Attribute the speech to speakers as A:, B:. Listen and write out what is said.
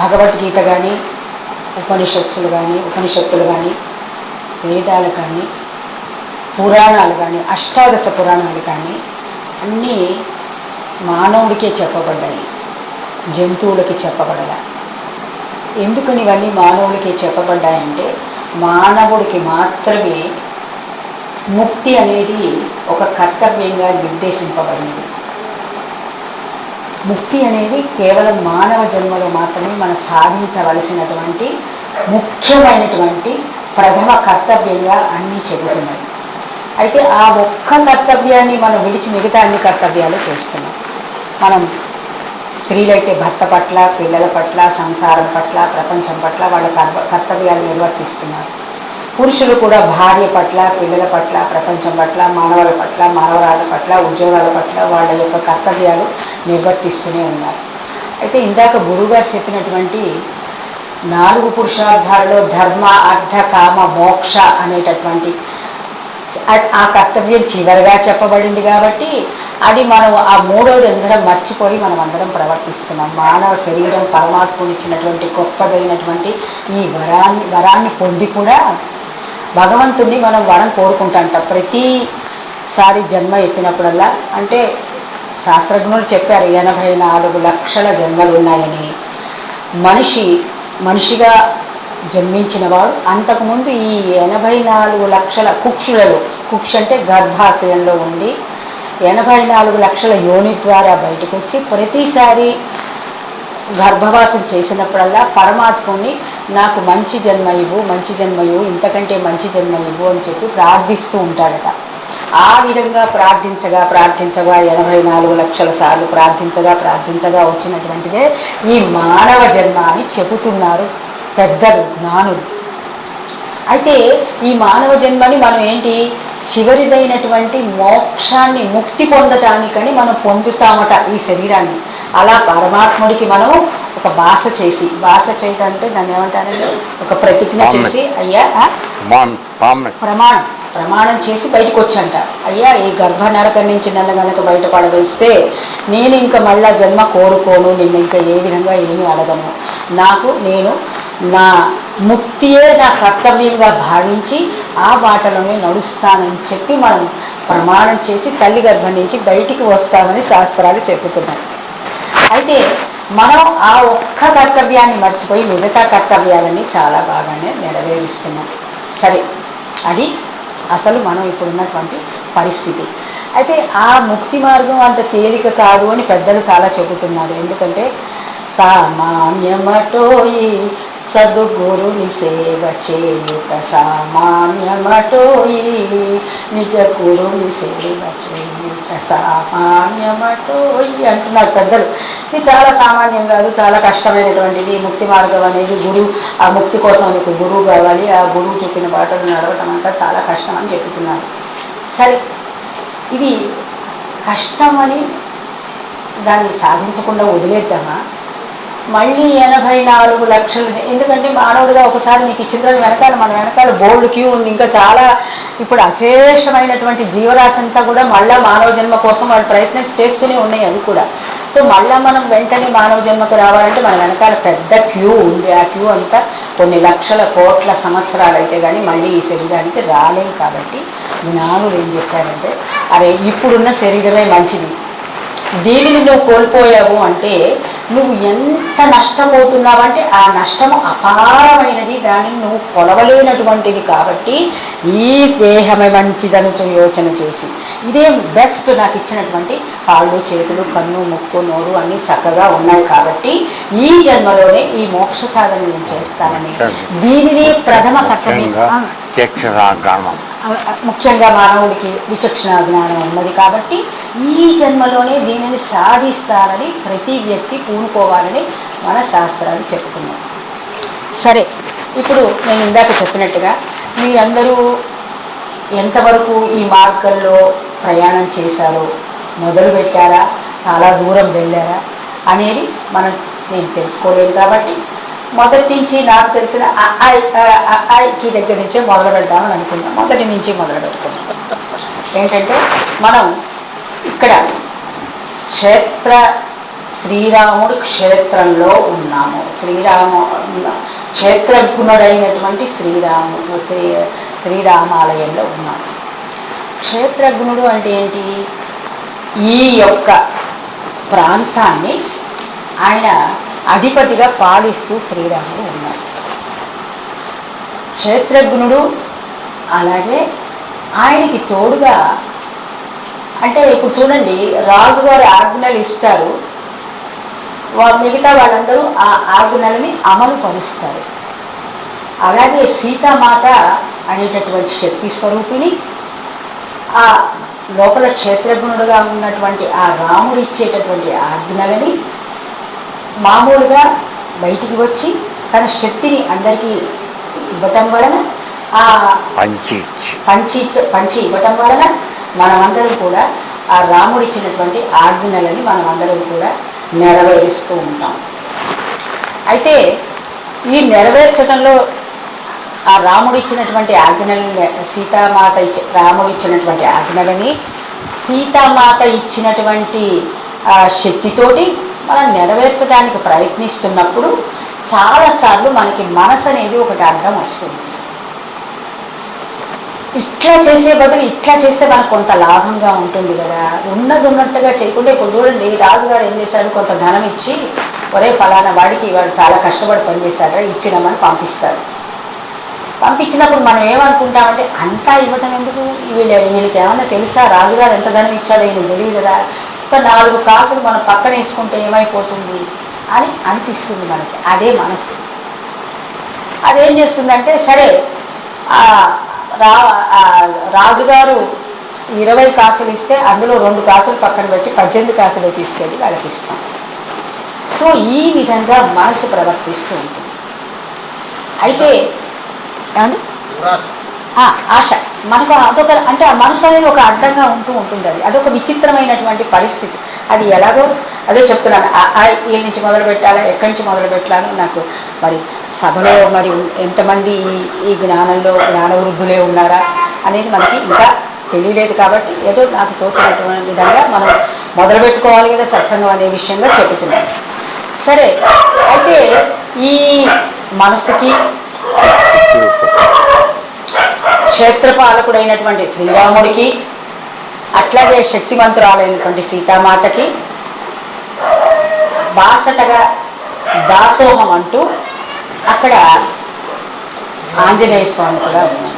A: భగవద్గీత కానీ ఉపనిషత్తులు కానీ ఉపనిషత్తులు కానీ వేదాలు కానీ పురాణాలు కానీ అష్టాదశ పురాణాలు కానీ అన్నీ మానవుడికే చెప్పబడ్డాయి జంతువులకి చెప్పబడల. ఎందుకని ఇవన్నీ మానవుడికి చెప్పబడ్డాయంటే మానవుడికి మాత్రమే ముక్తి అనేది ఒక కర్తవ్యంగా నిర్దేశింపబడింది. ముక్తి అనేది కేవలం మానవ జన్మలో మాత్రమే మనం సాధించవలసినటువంటి ముఖ్యమైనటువంటి ప్రథమ కర్తవ్యంగా అన్నీ చెబుతున్నాయి. అయితే ఆ ఒక్క కర్తవ్యాన్ని మనం విడిచి మిగతా అన్ని కర్తవ్యాలు చేస్తున్నాం. మనం స్త్రీలైతే భర్త పట్ల పిల్లల పట్ల సంసారం పట్ల ప్రపంచం పట్ల వాళ్ళ కర్తవ్యాలు నిర్వర్తిస్తున్నారు. పురుషులు కూడా భార్య పట్ల పిల్లల పట్ల ప్రపంచం పట్ల మానవుల పట్ల మానవరాల పట్ల ఉద్యోగాల పట్ల వాళ్ళ యొక్క కర్తవ్యాలు నిర్వర్తిస్తూనే ఉన్నారు. అయితే ఇందాక గురువుగారు చెప్పినటువంటి నాలుగు పురుషార్థాలలో ధర్మ అర్థ కామ మోక్ష అనేటటువంటి ఆ- కర్తవ్యం చివరిగా చెప్పబడింది కాబట్టి అది మనం ఆ మూడోది అందరం మర్చిపోయి మనం అందరం ప్రవర్తిస్తున్నాం. మానవ శరీరం పరమాత్ముడు ఇచ్చినటువంటి గొప్పదైనటువంటి ఈ వరాన్ని వరాన్ని పొంది కూడా భగవంతుణ్ణి మనం వరం కోరుకుంటాం ప్రతిసారి జన్మ ఎత్తినప్పుడల్లా. అంటే శాస్త్రజ్ఞులు చెప్పారు ఎనభై నాలుగు లక్షల జన్మలు ఉన్నాయని మనిషి మనిషిగా జన్మించినవాడు అంతకుముందు ఈ ఎనభై నాలుగు లక్షల కుక్షులలో కుక్ష అంటే గర్భాశయంలో ఉండి ఎనభై నాలుగు లక్షల యోని ద్వారా బయటకు వచ్చి ప్రతిసారి గర్భవాసం చేసినప్పుడల్లా పరమాత్ముని నాకు మంచి జన్మ ఇవ్వు మంచి జన్మ ఇవ్వు ఇంతకంటే మంచి జన్మ ఇవ్వు అని చెప్పి ప్రార్థిస్తూ ఉంటాడట. ఆ విధంగా ప్రార్థించగా ప్రార్థించగా ఎనభై నాలుగు లక్షల సార్లు ప్రార్థించగా ప్రార్థించగా వచ్చినటువంటిదే ఈ మానవ జన్మ అని చెబుతున్నారు పెద్దలు జ్ఞానులు. అయితే ఈ మానవ జన్మని మనం ఏంటి? చివరిదైనటువంటి మోక్షాన్ని ముక్తి పొందటానికని మనం పొందుతామట ఈ శరీరాన్ని. అలా పరమాత్ముడికి మనం ఒక భాష చేసి భాష చేయటం అంటే దాన్ని ఏమంటారంటే ఒక ప్రతిజ్ఞ చేసి అయ్యా ప్రమాణం. ప్రమాణం చేసి బయటకు వచ్చంట అయ్యా ఈ గర్భ నరక నుంచి నన్ను కనుక బయటపడవేస్తే నేను ఇంకా మళ్ళా జన్మ కోరుకోను నిన్ను ఇంకా ఏ విధంగా ఏమీ అడగను. నాకు నేను నా ముక్తియే నా కర్తవ్యంగా భావించి ఆ బాటలోనే నడుస్తానని చెప్పి మనం ప్రమాణం చేసి తల్లి గర్భం నుంచి బయటికి వస్తామని శాస్త్రాలు చెబుతున్నాయి. అయితే మనం ఆ ఒక్క కర్తవ్యాన్ని మర్చిపోయి మిగతా కర్తవ్యాలని చాలా బాగానే నెరవేరుస్తున్నాం. సరే అది అసలు మనం ఇప్పుడున్నటువంటి పరిస్థితి. అయితే ఆ ముక్తి మార్గం అంత తేలిక కాదు అని పెద్దలు చాలా చెబుతున్నారు. ఎందుకంటే సామాన్యమటోయి సద్గురుని సేవ చేయుట సామాన్యమటోయి. నిజ గురుని సేవ చేయుట సామాన్యమటోయి. అంటున్నారు పెద్దలు. ఇది చాలా సామాన్యం కాదు చాలా కష్టమైనటువంటిది. ముక్తి మార్గం అనేది గురువు ఆ ముక్తి కోసం నీకు గురువు కావాలి. ఆ గురువు చెప్పిన బాటలు నడవటం అంతా చాలా కష్టం అని చెప్తున్నారు. సరే ఇది కష్టమని దాన్ని సాధించకుండా వదిలేద్దామా? మళ్ళీ ఎనభై నాలుగు లక్షలు. ఎందుకంటే మానవుడిగా ఒకసారి మీకు ఇచ్చిన తర్వాత వెనకాల మన వెనకాల బోల్డ్ క్యూ ఉంది. ఇంకా చాలా ఇప్పుడు అశేషమైనటువంటి జీవరాశి అంతా కూడా మళ్ళా మానవ జన్మ కోసం వాళ్ళు ప్రయత్నం చేస్తూనే ఉన్నాయి అవి కూడా. సో మళ్ళా మనం వెంటనే మానవ జన్మకు రావాలంటే మన వెనకాల పెద్ద క్యూ ఉంది. ఆ క్యూ అంతా కొన్ని లక్షల కోట్ల సంవత్సరాలు అయితే కానీ మళ్ళీ ఈ శరీరానికి రాలేం కాబట్టి జ్ఞానులు ఏం చెప్పారంటే అరే ఇప్పుడున్న శరీరమే మంచిది. దీనిని నువ్వు కోల్పోయావు అంటే నువ్వు ఎంత నష్టపోతున్నావంటే ఆ నష్టము అపారమైనది దానిని నువ్వు కొలవలేనటువంటిది కాబట్టి ఈ దేహమే మంచిదను యోచన చేసి. ఇదే బెస్ట్ నాకు ఇచ్చినటువంటి కాళ్ళు చేతులు కన్ను ముక్కు నోరు అన్నీ చక్కగా ఉన్నాయి కాబట్టి ఈ జన్మలోనే ఈ మోక్ష సాధన నేను చేస్తానని. దీనిని ప్రథమ కర్తవ్యం
B: ముఖ్యంగా
A: మానవుడికి విచక్షణ జ్ఞానం ఉన్నది కాబట్టి ఈ జన్మలోనే దీనిని సాధిస్తానని ప్రతి వ్యక్తి పూనుకోవాలని మన శాస్త్రాలు చెప్తున్నాయి సరే ఇప్పుడు నేను ఇందాక చెప్పినట్టుగా మీరందరూ ఎంతవరకు ఈ మార్గంలో ప్రయాణం చేశారో మొదలు పెట్టారా చాలా దూరం వెళ్ళారా అనేది మనం నేను తెలుసుకోలేదు కాబట్టి మొదటి నుంచి నాకు తెలిసిన అ, ఐకి దగ్గర నుంచే మొదలు పెడదామని అనుకున్నాం. మొదటి నుంచి మొదలు పెడుతున్నాం. ఏంటంటే మనం ఇక్కడ క్షేత్ర శ్రీరాముడు క్షేత్రంలో ఉన్నాము. శ్రీరామ క్షేత్రజ్ఞుడైనటువంటి శ్రీరాము శ్రీ శ్రీరామాలయంలో ఉన్నాము క్షేత్రజ్ఞుడు అంటే ఏంటి? ఈ యొక్క ప్రాంతాన్ని ఆయన అధిపతిగా పాలిస్తూ శ్రీరాముడు ఉన్నారు క్షేత్రజ్ఞుడు అలాగే ఆయనకి తోడుగా అంటే ఇప్పుడు చూడండి రాజుగారు ఆజ్ఞలు ఇస్తారు. మిగతా వాళ్ళందరూ ఆ ఆజ్ఞలని అమలు పరుస్తారు. అలాగే సీతామాత అనేటటువంటి శక్తి స్వరూపిణి ఆ లోపల క్షేత్రజ్ఞుడుగా ఉన్నటువంటి ఆ రాముడు ఇచ్చేటటువంటి ఆజ్ఞలని మామూలుగా బయటికి వచ్చి తన శక్తిని అందరికీ ఇవ్వటం వలన ఆ
B: పంచి
A: పంచి ఇచ్చ- పంచి ఇవ్వటం వలన మనమందరం కూడా ఆ రాముడు ఇచ్చినటువంటి ఆజ్ఞలని మనమందరం కూడా నెరవేరుస్తూ ఉంటాం. అయితే ఈ నెరవేర్చడంలో ఆ రాముడు ఇచ్చినటువంటి ఆజ్ఞలని సీతామాత ఇచ్చి రాముడు ఇచ్చినటువంటి ఆజ్ఞలని సీతామాత ఇచ్చినటువంటి శక్తితోటి మనం నెరవేర్చడానికి ప్రయత్నిస్తున్నప్పుడు చాలాసార్లు మనకి మనసు అనేది ఒకటి అర్థం వస్తుంది. ఇట్లా చేసే బదులు ఇట్లా చేస్తే మనకు కొంత లాభంగా ఉంటుంది కదా. ఉన్నది ఉన్నట్టుగా చేయకుండా ఇప్పుడు చూడండి రాజుగారు ఏం చేశాడు కొంత ధనం ఇచ్చి ఒరే ఫలానా వాడికి వాడు చాలా కష్టపడి పనిచేశాడు ఇచ్చినామని పంపిస్తారు పంపించినప్పుడు మనం ఏమనుకుంటామంటే అంతా ఇవ్వటం ఎందుకు? వీళ్ళ వీళ్ళకి ఏమన్నా తెలుసా? రాజుగారు ఎంత ధనం ఇచ్చాడో ఈయన తెలియదు కదా. ఒక నాలుగు కాసులు మనం పక్కన వేసుకుంటే ఏమైపోతుంది అని అనిపిస్తుంది మనకి. అదే మనసు. అదేం చేస్తుందంటే సరే రా రాజుగారు ఇరవై కాసులు ఇస్తే అందులో రెండు కాసులు పక్కన పెట్టి పద్దెనిమిది కాసులు తీసుకెళ్ళి వాళ్ళకి ఇస్తాం. సో ఈ విధంగా మనసు ప్రవర్తిస్తూ ఉంటుంది. అయితే ఆశ. మనకు అదొక అంటే ఆ మనసు అనేది ఒక అడ్డంగా ఉంటూ ఉంటుంది అది అదొక విచిత్రమైనటువంటి పరిస్థితి. అది ఎలాగో అదే చెప్తున్నాను. ఏ నుంచి మొదలు పెట్టాలా ఎక్కడి నుంచి మొదలు పెట్టాలో నాకు మరి సభలో మరి ఎంతమంది ఈ- ఈ జ్ఞానంలో జ్ఞానవృద్ధులే ఉన్నారా అనేది మనకి ఇంకా తెలియలేదు కాబట్టి ఏదో నాకు తోచినటువంటి విధంగా మనం మొదలు పెట్టుకోవాలి కదా సత్సంగం అనే విషయంగా చెబుతున్నాను. సరే అయితే ఈ మనసుకి క్షేత్రపాలకుడైనటువంటి శ్రీరాముడికి అట్లాగే శక్తిమంతురాలైనటువంటి సీతామాతకి బాసటగా దాసోహం అంటూ అక్కడ ఆంజనేయ స్వామి కూడా ఉన్నారు.